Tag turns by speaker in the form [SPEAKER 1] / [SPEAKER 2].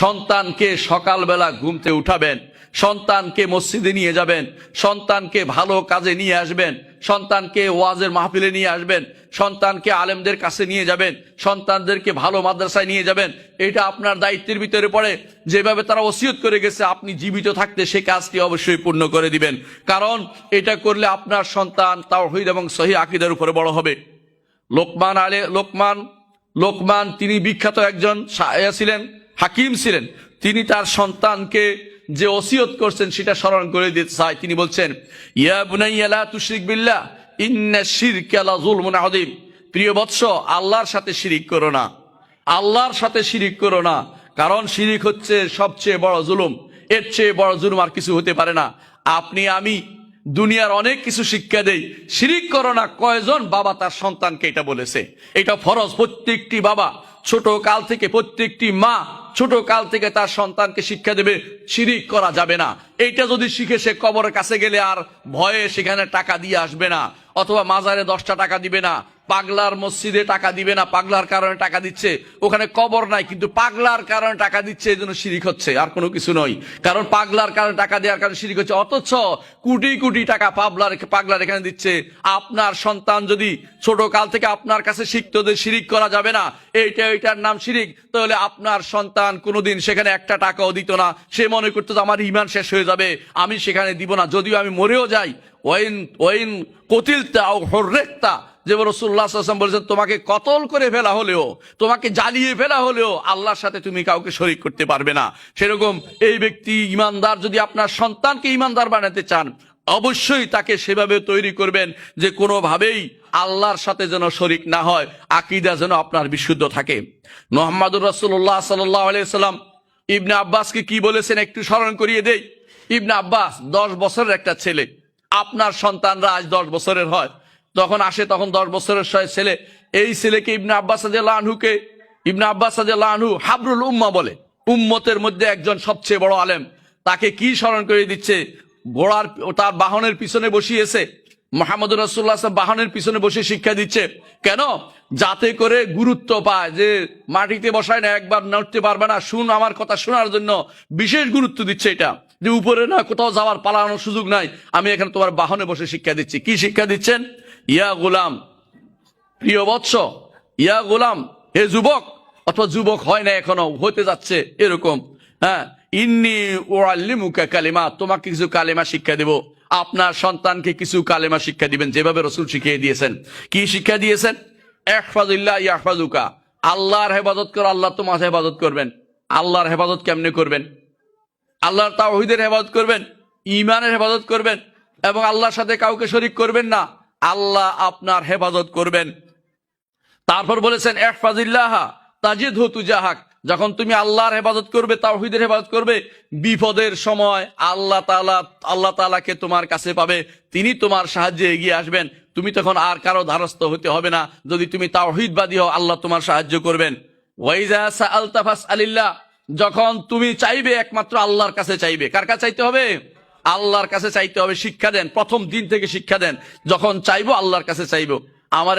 [SPEAKER 1] সন্তানকে সকালবেলা ঘুমতে উঠাবেন, সন্তানকে মসজিদে নিয়ে যাবেন, সন্তানকে ভালো কাজে নিয়ে আসবেন, সন্তানকে ওয়াজের মাহফিলে নিয়ে আসবেন, সন্তানকে আলেমদের কাছে নিয়ে যাবেন, সন্তানদেরকে ভালো মাদ্রাসায় নিয়ে যাবেন। এটা আপনার দায়িত্বের ভিতরে পড়ে। যেভাবে তারা ওসিয়ত করে গেছে, আপনি জীবিত থাকতে সে কাজটি অবশ্যই পূর্ণ করে দিবেন। কারণ এটা করলে আপনার সন্তান তাওহীদ এবং সহি আকিদের উপরে বড় হবে। লোকমান আলে লোকমান লোকমান, তিনি বিখ্যাত একজন ছিলেন। হাকিম ছিলেন। তিনি তার সন্তানকে যে ওসিয়ত করছেন সেটা স্মরণ করে দিতে চায়। তিনি বলছেন, ইয়া বুনাইয়া লা তুশরিক বিল্লাহ, ইন্না শিরকা লা যুলমুন আযীম। প্রিয় বৎস, আল্লাহর সাথে শিরিক করো না। আল্লাহর সাথে শিরিক করো না। কারণ শিরিক হচ্ছে সবচেয়ে বড় জুলুম। এর চেয়ে বড় জুলুম আর কিছু হতে পারে না। আপনি, আমি দুনিয়ার অনেক কিছু শিক্ষা দেই। শিরিক করো না, কয়জন বাবা তার সন্তানকে এটা বলেছে? এটা ফরজ। প্রত্যেকটি বাবা, ছোট কাল থেকে প্রত্যেকটি মা ছোট কাল থেকে তার সন্তানকে শিক্ষা দেবে শিরিক করা যাবে না। এইটা যদি শিখে সে কবরের কাছে গেলে আর ভয়ে সেখানে টাকা দিয়ে আসবে না, অথবা মাজারে দশটা টাকা দিবে না, পাগলার মসজিদে টাকা দিবে না, পাগলার কারণে টাকা দিচ্ছে, ওখানে কবর নাই, কিন্তু পাগলার কারণে টাকা দিচ্ছে, এই জন্য শিরিক হচ্ছে, আর কোনো কিছু নয়। কারণ পাগলার কারণে টাকা দেওয়ার কারণে শিরিক হচ্ছে, অথচ কোটি কোটি টাকা পাবলার পাগলার এখানে দিচ্ছে। আপনার সন্তান যদি ছোট কাল থেকে আপনার কাছে শিখতো যে শিরিক করা যাবে না, এইটা, এইটার নাম শিরিক, তাহলে আপনার সন্তান কোনোদিন সেখানে একটা টাকাও দিত না। সে মনে করতো যে আমার ইমান শেষ হয়ে যাবে, আমি সেখানে দিব না। যদিও আমি মরেও যাই, ওয়াইন ওয়াইন কতিলতা ও হর্রেকতা যে রসুল্লাহ আসলাম বলেছেন, তোমাকে কতল করে ফেলা হলেও, তোমাকে জ্বালিয়ে ফেলা হলেও আল্লাহর সাথে তুমি কাউকে শরিক করতে পারবে না। সেরকম এই ব্যক্তি ইমানদার, যদি আপনার সন্তানকে ইমানদার বানাতে চান, অবশ্যই তাকে সেভাবে তৈরি করবেন যে কোনোভাবেই আল্লাহর সাথে যেন শরিক না হয়, আকিদা যেন আপনার বিশুদ্ধ থাকে। মোহাম্মদুর রসুল্লাহ সাল্লাম ইবনে আব্বাসকে কি বলেছেন একটু স্মরণ করিয়ে দেই। ইবনে আব্বাস দশ বছরের একটা ছেলে। আপনার সন্তানরা আজ দশ বছরের হয়। তখন আসে তখন দশ বছরের ছেলে। এই ছেলেকে ইবনে আব্বাস আনহুকে ইবনে আব্বাস আনহু হাবরুল উম্মা বলে। উম্মতের মধ্যে একজন সবচেয়ে বড় আলেম। তাকে কি স্মরণ করে দিচ্ছে? ঘোড়ার তার বাহনের পিছনে বসিয়েছে। মোহাম্মদ রাসুল্লাহ বাহনের পিছনে বসে শিক্ষা দিচ্ছে। কেন? যাতে করে গুরুত্ব পায় যে মাটিতে বসায় না, একবার নড়তে পারবে না। শুন, আমার কথা শোনার জন্য বিশেষ গুরুত্ব দিচ্ছে এটা। যে উপরে না কোথাও যাওয়ার পালানোর সুযোগ নাই। আমি এখানে তোমার বাহনে বসে শিক্ষা দিচ্ছি। কি শিক্ষা দিচ্ছেন? ইয়া গোলাম, প্রিয় বৎস, ইয়া গোলাম, হে যুবক, অথবা যুবক হয় না এখনও হতে যাচ্ছে এরকম। হ্যাঁ ইন্নি ওয়াল্লিমুকা কালিমা, তোমাকে কিছু কালেমা শিক্ষা দেব। আপনার সন্তানকে কিছু কালেমা শিক্ষা দিবেন, যেভাবে রসুল শিখিয়ে দিয়েছেন। কি শিক্ষা দিয়েছেন? আল্লাহর হেফাজত করে, আল্লাহ তোমার হেফাজত করবেন। আল্লাহর হেফাজত কেমনে করবেন? আল্লাহর তাওহিদের হেফাজত করবেন ইমানের হেফাজত করবেন, এবং আল্লাহর সাথে কাউকে শরিক করবেন না, আল্লাহ আপনার হেফাজত করবেন। তারপর বলেছেন একফাজিল্লাহ তাজিদ হতু যখন তুমি আল্লাহর হেফাজত করবে, তাওহিদের হেফাজত করবে, বিপদের সময় আল্লাহ তালা আল্লাহ তালাকে তোমার কাছে পাবে, তিনি তোমার সাহায্যে এগিয়ে আসবেন। তুমি তখন আর কারও ধারস্থ হতে হবে না। যদি তুমি তাওহিদবাদী হও, আল্লাহ তোমার সাহায্য করবেন। ওয়াইজা আলতাফাস আলিল্লাহ যখন তুমি চাইবে একমাত্র আল্লাহর কাছে চাইবে, কার কাছে চাইতে হবে? আল্লাহর কাছে চাইতে হবে, শিক্ষা দেন, প্রথম দিন থেকে শিক্ষা দেন, যখন চাইব আল্লাহর কাছে চাইব। আমার